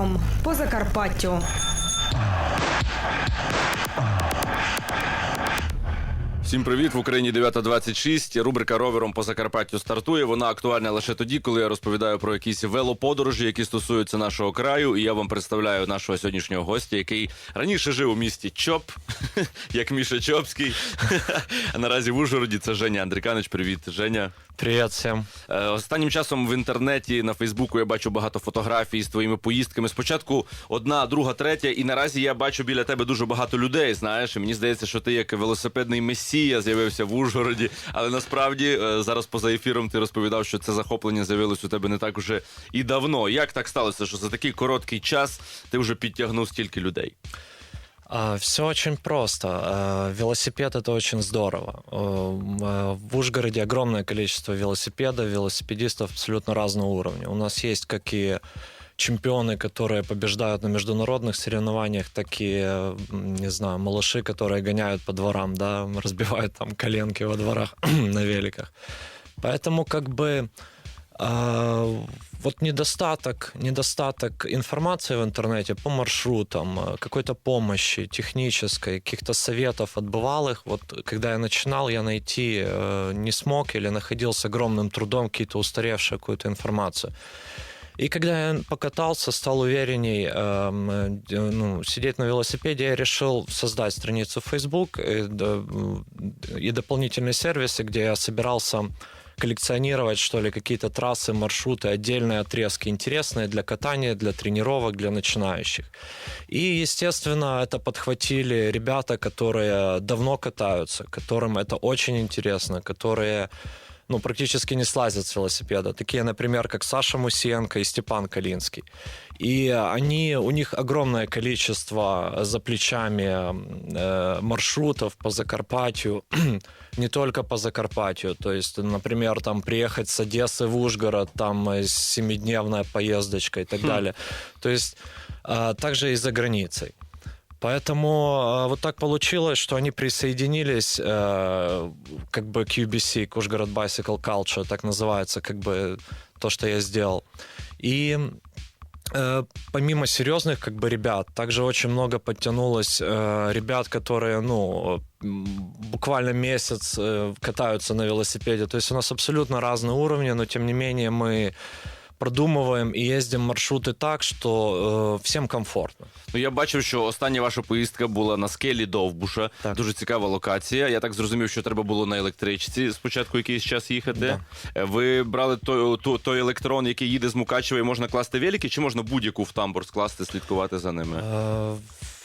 ровером по Закарпаттю. Всім привіт в Україні 9.26. Рубрика ровером по Закарпаттю стартує. Вона актуальна лише тоді, коли я розповідаю про якісь велоподорожі, які стосуються нашого краю. І я вам представляю нашого сьогоднішнього гостя, який раніше жив у місті Чоп, як Міша Чопський. А наразі в Ужгороді це Женя Андриканич. Привіт, Женя. Привет всем. Е, Останнім часом в інтернеті на Фейсбуку я бачу багато фотографій з твоїми поїздками. Спочатку одна, друга, третя, і наразі я бачу біля тебе дуже багато людей. Знаєш, і мені здається, що ти як велосипедний месія з'явився в Ужгороді. Але насправді е, зараз поза ефіром ти розповідав, що це захоплення з'явилось у тебе не так уже і давно. Як так сталося, що за такий короткий час ти вже підтягнув стільки людей? все очень просто. А, велосипед это очень здорово. Эм, а, В Ужгороде огромное количество велосипедов, велосипедистов абсолютно разного уровня. У нас есть как и чемпионы, которые побеждают на международных соревнованиях, так и, м, не знаю, малыши, которые гоняют по дворам, да, разбивают там коленки во дворах на великах. Поэтому как бы а, вот недостаток, недостаток информации в интернете по маршрутам, а, какой-то помощи технической, каких-то советов от бывалых. Вот когда я начинал, я найти э, не смог или находил с огромным трудом какие-то устаревшую какую-то информацию. И когда я покатался, стал уверенней эм, э, ну, сидеть на велосипеде, я решил создать страницу в Facebook и, да, и дополнительные сервисы, где я собирался коллекционировать, что ли, какие-то трассы, маршруты, отдельные отрезки, интересные для катания, для тренировок, для начинающих. И, естественно, это подхватили ребята, которые давно катаются, которым это очень интересно, которые ну, практически не слазят с велосипеда. Такие, например, как Саша Мусенко и Степан Калинский. И они, у них огромное количество за плечами э, маршрутов по Закарпатью, не только по Закарпатью. То есть, например, там приехать с Одессы в Ужгород, там э, семидневная поездочка и так далее. То есть, э, также и за границей. Поэтому э, вот так получилось, что они присоединились э, как бы к UBC, к Ужгород Bicycle Culture, так называется, как бы то, что я сделал. И э, помимо серьезных как бы ребят, также очень много подтянулось э, ребят, которые, ну, м, буквально месяц э, катаются на велосипеде. То есть у нас абсолютно разные уровни, но тем не менее мы продумываем и ездим маршруты так, что э, всем комфортно. Ну я бачив, що остання ваша поїздка була на скелі Довбуша. Так. Дуже цікава локація. Я так зрозумів, що треба було на електричці спочатку якийсь час їхати. Да. Е, Ви брали той, той, той електрон, який їде з Мукачева, і можна класти велики, чи можна будь-яку в тамбур скласти, слідкувати за ними? Э,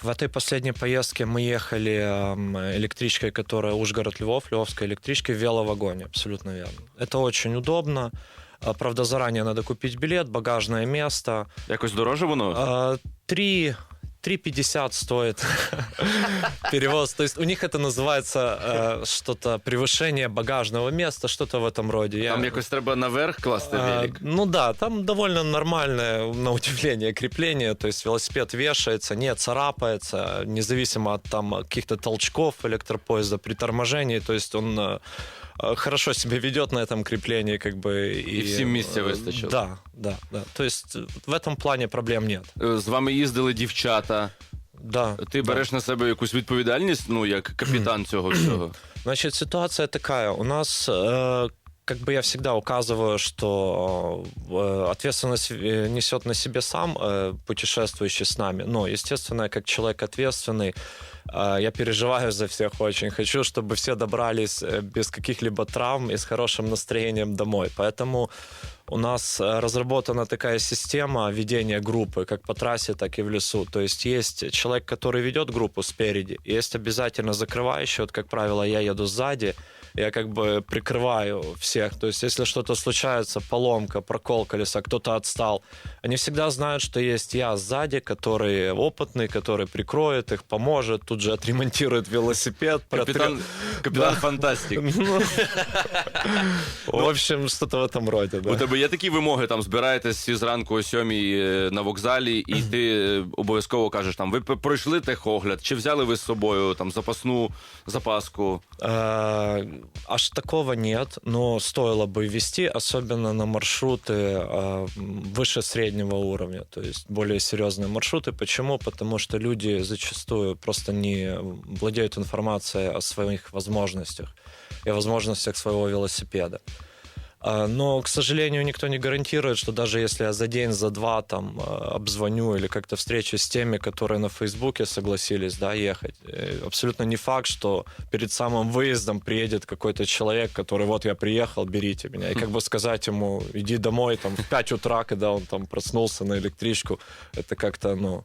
В этой последней поездке мы ехали эм, электричкой, которая Ужгород-Львов, Львовской электричкой в веловагоне, абсолютно верно. Это очень удобно. А, Правда, заранее надо купить билет, багажное место. Якось дороже воно? А, Три 3,50 стоит перевоз. То есть у них это называется э, что-то превышение багажного места, что-то в этом роде. Я- Там якось треба наверх класти а, велик. ну да, там довольно нормальное, на удивление, крепление. То есть велосипед вешается, не царапается, независимо от там каких-то толчков электропоезда при торможении. То есть он э, э, хорошо себя ведет на этом креплении, как бы. И всем месте э, выстачило. Да, да, да. То есть э, в этом плане проблем нет. Е, З вами їздили дівчата. Да. Ти да. береш на себе якусь відповідальність, ну як капітан цього всього. Значит, ситуация такая. У нас, э, как бы я всегда указываю, что э, ответственность э, несет на себе сам э, путешествующий с нами. Но, естественно, я как человек ответственный, э, я переживаю за всех очень. Хочу, чтобы все добрались э, без каких-либо травм и с хорошим настроением домой. Поэтому у нас э, разработана такая система ведения группы, как по трассе, так и в лесу. То есть есть человек, который ведет группу спереди, есть обязательно закрывающий. Вот, как правило, я еду сзади, я как бы прикрываю всех. То есть если что-то случается, поломка, прокол колеса, кто-то отстал, они всегда знают, что есть я сзади, который опытный, который прикроет их, поможет, тут же отремонтирует велосипед. протрет. Капітан Да. фантастик. Ну, В общем, что-то в этом роде, да. тебе є такі вимоги, там збираєтесь всі зранку о сьомій е, на вокзалі, і ти е, обов'язково кажеш, там ви п- пройшли техогляд, чи взяли ви з собою там запасну запаску? Э, аж такого нет, но стоило бы ввести, особенно на маршруты э, выше среднего уровня, то есть более серьезные маршруты. Почему? Потому что люди зачастую просто не владеют информацией о своих возможностях и о возможностях своего велосипеда. А, Но, к сожалению, никто не гарантирует, что даже если я за день, за два там э, обзвоню или как-то встречусь с теми, которые на Фейсбуке согласились, да, ехать, э, абсолютно не факт, что перед самым выездом приедет какой-то человек, который вот я приехал, берите меня. И как бы сказать ему, иди домой там в 5 утра, когда он там проснулся на электричку, это как-то, ну,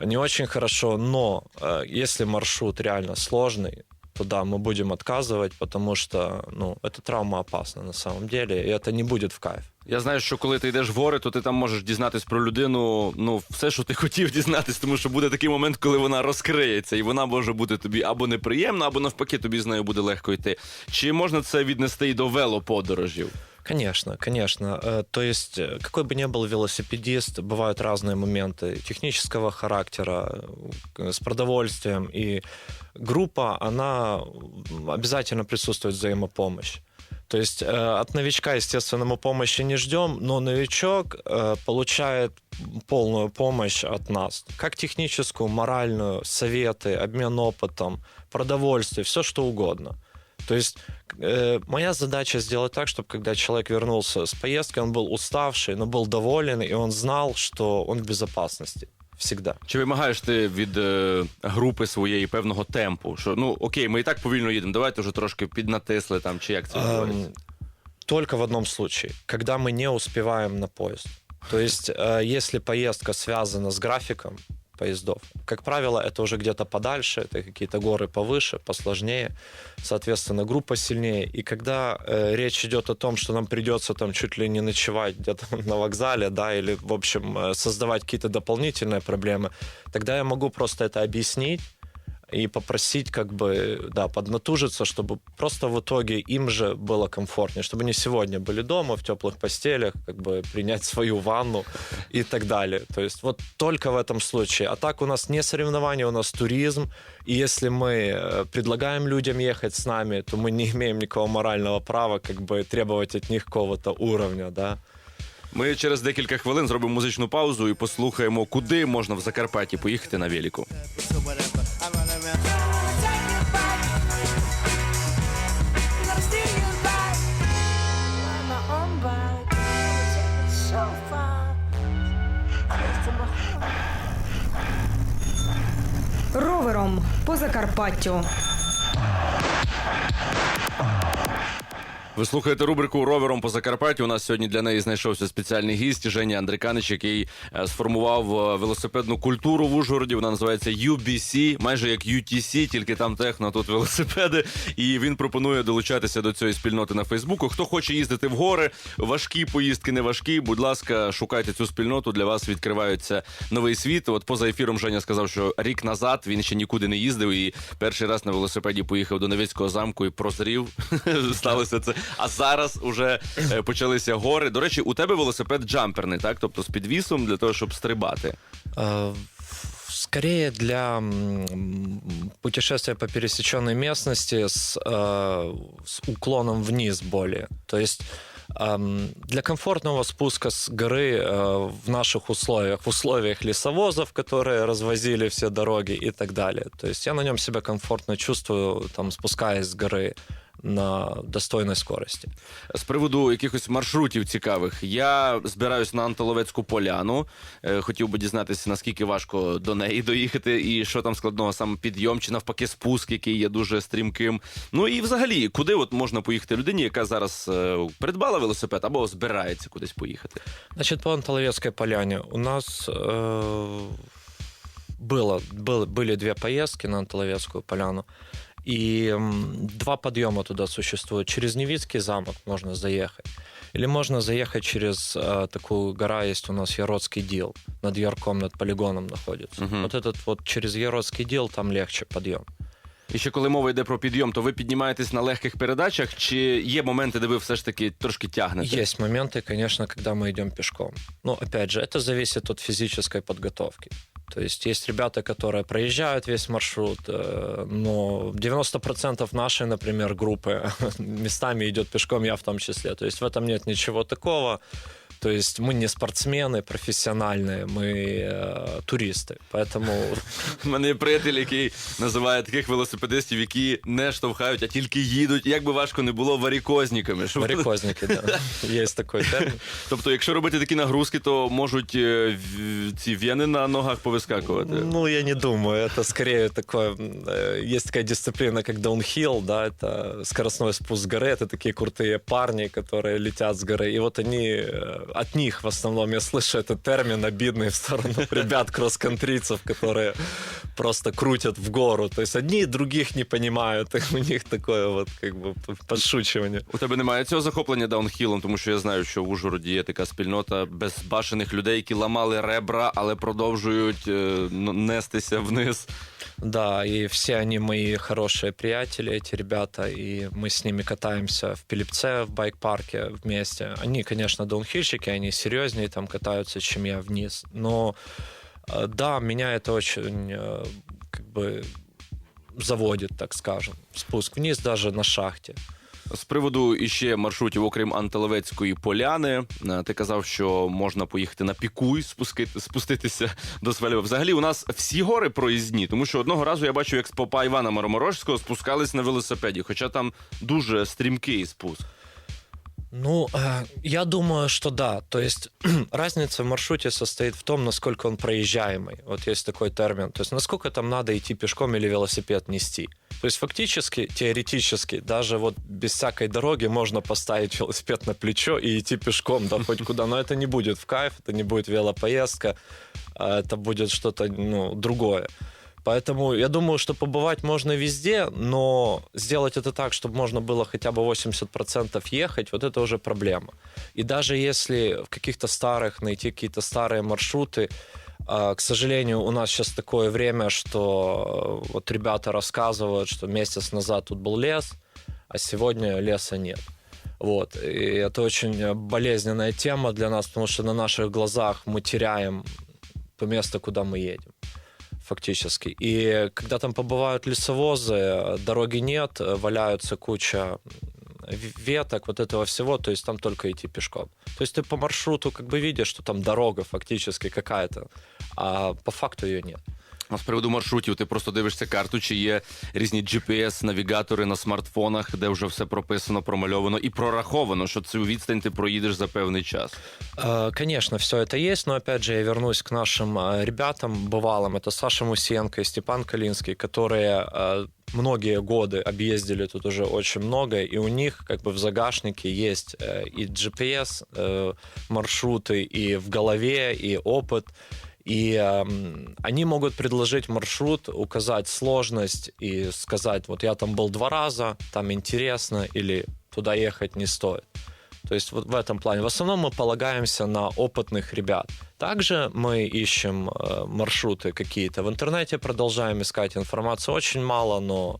не очень хорошо, но э, если маршрут реально сложный, то да, мы будем отказывать, потому что, ну, это травма опасна на самом деле, и это не будет в кайф. Я знаю, що коли ти йдеш в гори, то ти там можеш дізнатись про людину, ну, все, що ти хотів дізнатись, тому що буде такий момент, коли вона розкриється, і вона може бути тобі або неприємна, або навпаки, тобі з нею буде легко йти. Чи можна це віднести і до велоподорожів? Конечно, конечно. Э, То есть, э, какой бы ни был велосипедист, бывают разные моменты технического характера, э, с продовольствием. И группа, она обязательно присутствует взаимопомощь. То есть от новичка, естественно, мы помощи не ждем, но новичок получает полную помощь от нас. Как техническую, моральную, советы, обмен опытом, продовольствие, все что угодно. То есть э, моя задача сделать так, чтобы когда человек вернулся с поездки, он был уставший, но был доволен, и он знал, что он в безопасности всегда. Чи вимагаєш ти від е, групи своєї певного темпу? Що ну окей, ми і так повільно їдемо, давайте вже трошки піднатисли там, чи як це відбувається? Эм, Только в одном случае, когда мы не успеваем на поезд. То есть, э, если поездка связана с графиком поездов, как правило, это уже где-то подальше, это какие-то горы повыше, посложнее, соответственно, группа сильнее. И когда э, речь идет о том, что нам придется там чуть ли не ночевать где-то на вокзале, да, или, в общем, э, создавать какие-то дополнительные проблемы, тогда я могу просто это объяснить, и попросить как бы, да, поднатужиться, чтобы просто в итоге им же было комфортнее, чтобы они сегодня были дома в теплых постелях, как бы принять свою ванну и так далее. То есть вот только в этом случае. А так у нас не соревнования, у нас туризм, и если мы э, предлагаем людям ехать с нами, то мы не имеем никакого морального права как бы требовать от них какого-то уровня, да. Ми через декілька хвилин зробимо музичну паузу і послухаємо, куди можна в Закарпатті поїхати на велику. По Закарпаттю. Ви слухаєте рубрику Ровером по Закарпаттю. У нас сьогодні для неї знайшовся спеціальний гість Женя Андриканич, який е, сформував е, велосипедну культуру в Ужгороді. Вона називається UBC, майже як UTC, тільки там техно, тут велосипеди. І він пропонує долучатися до цієї спільноти на Фейсбуку. Хто хоче їздити в гори, важкі поїздки, не важкі. Будь ласка, шукайте цю спільноту. Для вас відкривається новий світ. От поза ефіром Женя сказав, що рік назад він ще нікуди не їздив і перший раз на велосипеді поїхав до Новицького замку і прозрів. Сталося це. А зараз уже е, почалися гори. До речі, у тебе велосипед джамперний, так? Тобто з підвісом для того, щоб стрибати. Э, Скорее для м, путешествия по пересеченной местности с, э, с уклоном вниз более. То есть эм, для комфортного спуска с горы э, в наших условиях, в условиях лесовозов, которые развозили все дороги и так далее. То есть я на нем себя комфортно чувствую, там, спускаясь с горы на достойной скорости. З приводу якихось маршрутів цікавих, я збираюсь на Антоловецьку поляну. Е, Хотів би дізнатися, наскільки важко до неї доїхати, і що там складного саме підйом, чи навпаки спуск, який є дуже стрімким. Ну і взагалі, куди от можна поїхати людині, яка зараз е, придбала велосипед або збирається кудись поїхати. Значит, по Антоловецкой поляне у нас э, было, был- были две поездки на Антоловецкую поляну. И м, два подъема туда существуют. Через Невицкий замок можно заехать. Или можно заехать через э, такую гора, есть у нас Яродский дил. Над Ярком, над полигоном находится. Мгм. Вот этот вот через Яродский дил там легче подъем. І ще коли мова йде про підйом, то ви піднімаєтесь на легких передачах, чи є моменти, де ви все ж таки трошки тягнете? Есть моменты, конечно, когда мы идем пешком. Но, опять же, это зависит от физической подготовки. То есть есть ребята, которые проезжают весь маршрут, э, но 90% нашей, например, группы местами идет пешком, я в том числе. То есть в этом нет ничего такого. То есть мы не спортсмены профессиональные, мы э, туристы. Поэтому У мене є приятель, який називає таких велосипедистів, які не штовхають, а тільки їдуть. Як би важко не було варікозніками. Щоб- варикозники, да, есть такой термин. Тобто, якщо робити такі нагрузки, то можуть е, в- ці в'яни на ногах повискакувати. Ну, я не думаю. Это скорее такое... э, Есть такая дисциплина, как даунхилл, да, это скоростной спуск с горы. Это такие крутые парни, которые летят с горы. И вот они... э, От них в основном я слышу этот термин обидный в сторону ребят кросс-контрийцев, которые просто крутят в гору. То есть одни других не понимают. И у них такое вот как бы подшучивание. У тебе немає цього захоплення даунхілом, тому що я знаю, що в Ужгороді є така спільнота безбашених людей, які ламали ребра, але продовжують е, н- нестися вниз. Да, и все они мои хорошие приятели, эти ребята, и мы с ними катаемся в Пилипце, в байк-парке вместе. Они, конечно, даунхильщики, они серьезнее там катаются, чем я вниз. Но э, да, меня это очень э, как бы заводит, так скажем. Спуск вниз даже на шахте. З приводу іще маршрутів, окрім Анталевецької поляни, е, ти казав, що можна поїхати на пікуй, спускити, спуститися до Свалєва. Взагалі, у нас всі гори проїзні, тому що одного разу я бачив, як з попа Івана Мароморожського спускались на велосипеді, хоча там дуже стрімкий спуск. Ну, э, я думаю, что да. То есть разница в маршруте состоит в том, насколько он проезжаемый. Вот есть такой термин. То есть насколько там надо идти пешком или велосипед нести. То есть фактически, теоретически, даже вот без всякой дороги можно поставить велосипед на плечо и идти пешком, да, хоть куда. Но это не будет в кайф, это не будет велопоездка, а это будет что-то, ну, другое. Поэтому я думаю, что побывать можно везде, но сделать это так, чтобы можно было хотя бы 80% ехать, вот это уже проблема. И даже если в каких-то старых найти какие-то старые маршруты, а, к сожалению, у нас сейчас такое время, что э, вот ребята рассказывают, что месяц назад тут был лес, а сегодня леса нет. Вот. И это очень болезненная тема для нас, потому что на наших глазах мы теряем то место, куда мы едем фактически. И когда там побывают лесовозы, дороги нет, валяются куча в- веток, вот этого всего, то есть там только идти пешком. То есть ты по маршруту как бы видишь, что там дорога фактически какая-то, а по факту ее нет. А з приводу маршрутів, ти просто дивишся карту, чи є різні GPS-навігатори на смартфонах, де вже все прописано, промальовано і прораховано, що цю відстань ти проїдеш за певний час. Э, Конечно, все это есть, но опять же я вернусь к нашим э, ребятам бывалым. Это Саша Мусенко и Степан Калинский, которые э, многие годы объездили тут уже очень много, и у них как бы в загашнике есть э, и GPS э, маршруты, и в голове, и опыт. И эм, они могут предложить маршрут, указать сложность и сказать, вот я там был два раза, там интересно, или туда ехать не стоит. То есть вот в этом плане. В основном мы полагаемся на опытных ребят. Также мы ищем э, маршруты какие-то. В интернете продолжаем искать информацию. Очень мало, но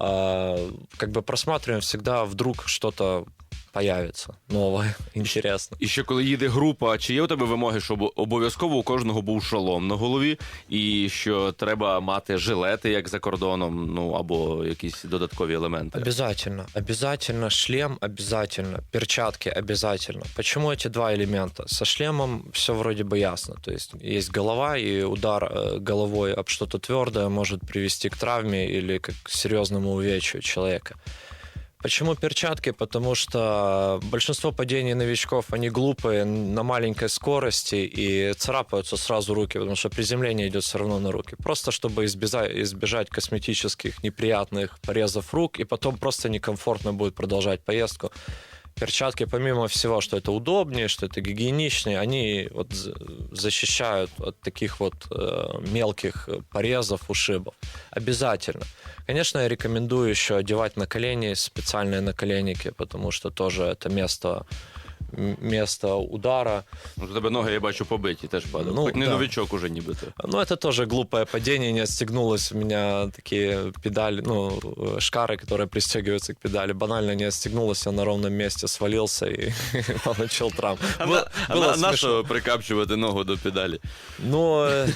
э, как бы просматриваем всегда, вдруг что-то появится новое, интересно. І ще коли їде група, чи є у тебе вимоги, щоб обов'язково у кожного був шолом на голові, і що треба мати жилети, як за кордоном, ну або якісь додаткові елементи? Обязательно, обязательно шлем, обязательно перчатки, обязательно. Почему эти два элемента? Со шлемом все вроде бы ясно, то есть есть голова и удар э, головой об что-то твердое может привести к травме или к серьезному увечью человека. Почему перчатки? Потому что большинство падений новичков, они глупые на маленькой скорости и царапаются сразу руки, потому что приземление идет все равно на руки. Просто чтобы избежать, избежать косметических неприятных порезов рук, и потом просто некомфортно будет продолжать поездку. Перчатки, помимо всего, что это удобнее, что это гигиеничнее, они вот з- защищают от таких вот э, мелких порезов, ушибов. Обязательно. Конечно, я рекомендую еще одевать на колени специальные наколенники, потому что тоже это место м- место удара. Ну, У тебе ноги, я бачу, побиті, теж падав. Ну, Хоч не да. новичок уже нібито. Ну, это тоже глупое падение, не отстегнулось у меня такие педали, ну, э, шкары, которые пристегиваются к педали. Банально не отстегнулось, я на ровном месте свалился и получил травму. А, Было- на, а было на, на смешно. що прикапчувати ногу до педалі? Ну, э,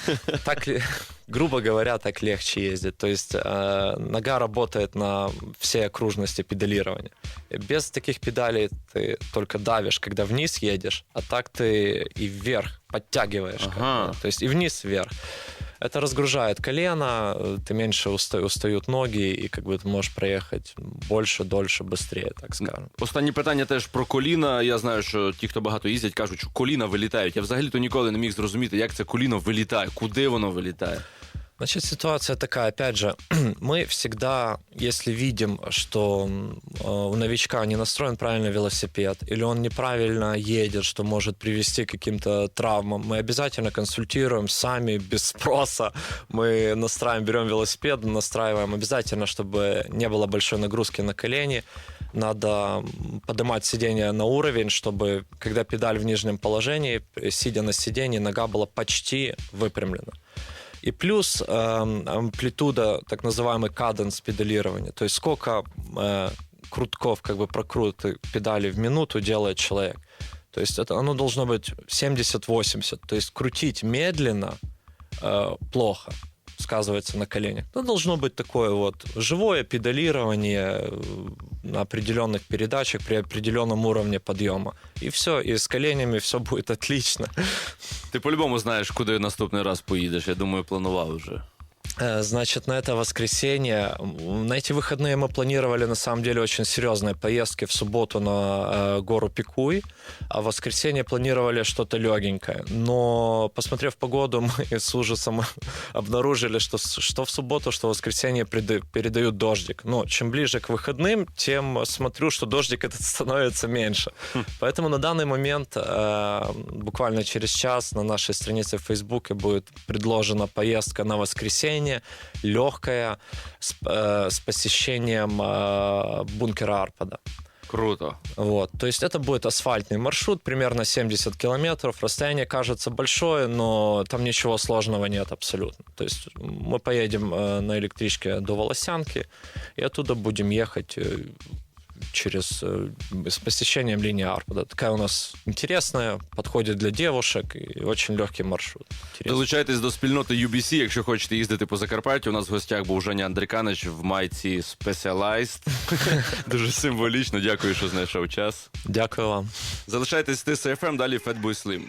так, ли- грубо говоря, так легче ездить. То есть э, нога работает на всей окружности педалирования. Без таких педалей ты только давишь, когда вниз едешь, а так ты и вверх подтягиваешь. как Ага. бы. То есть и вниз, вверх. Это разгружает колено, э, ты меньше уста- устают ноги, и как бы ты можешь проехать больше, дольше, быстрее, так скажем. Останнє питання теж про коліна. Я знаю, що ті, хто багато їздять, кажуть, що коліна вилітають. Я взагалі-то ніколи не міг зрозуміти, як це коліно вилітає, куди воно вилітає. Значит, ситуация такая, опять же, мы всегда, если видим, что э, у новичка не настроен правильно велосипед, или он неправильно едет, что может привести к каким-то травмам, мы обязательно консультируем сами, без спроса. Мы настраиваем, берем велосипед, настраиваем обязательно, чтобы не было большой нагрузки на колени. Надо поднимать сиденье на уровень, чтобы, когда педаль в нижнем положении, э, сидя на сиденье, нога была почти выпрямлена. И плюс эм, амплитуда, так называемый каденс педалирования, то есть сколько э, крутков, как бы прокруты педали в минуту делает человек. То есть это оно должно быть 70-80. То есть крутить медленно э, плохо сказывается на коленях. Ну, должно быть такое вот живое педалирование э, на определенных передачах при определенном уровне подъема. И все, и с коленями все будет отлично. Ти по-любому знаєш, куди наступний раз поїдеш. Я думаю, планував вже. Э, Значит, на это воскресенье, на эти выходные мы планировали на самом деле очень серьезные поездки в субботу на э, гору Пикуй, а в воскресенье планировали что-то легенькое. Но, посмотрев погоду, мы с ужасом обнаружили, что что в субботу, что в воскресенье передают дождик. Но чем ближе к выходным, тем смотрю, что дождик этот становится меньше. Поэтому на данный момент, э, буквально через час, на нашей странице в Фейсбуке будет предложена поездка на воскресенье, легкая, с, э, с посещением э, бункера Арпада. Круто. Вот. То есть это будет асфальтный маршрут, примерно 70 километров. Расстояние кажется большое, но там ничего сложного нет абсолютно. То есть мы поедем э, на электричке до Волосянки, и оттуда будем ехать э, через э, с посещением линии Арпада. Такая у нас интересная, подходит для девушек и очень легкий маршрут. Долучайтесь до спільноти UBC, якщо хочете їздити по Закарпаттю. У нас в гостях був Женя Андриканич в майці Specialized. Дуже символічно. Дякую, що знайшов час. Дякую вам. Залишайтесь з ТСФМ, далі Fatboy Slim.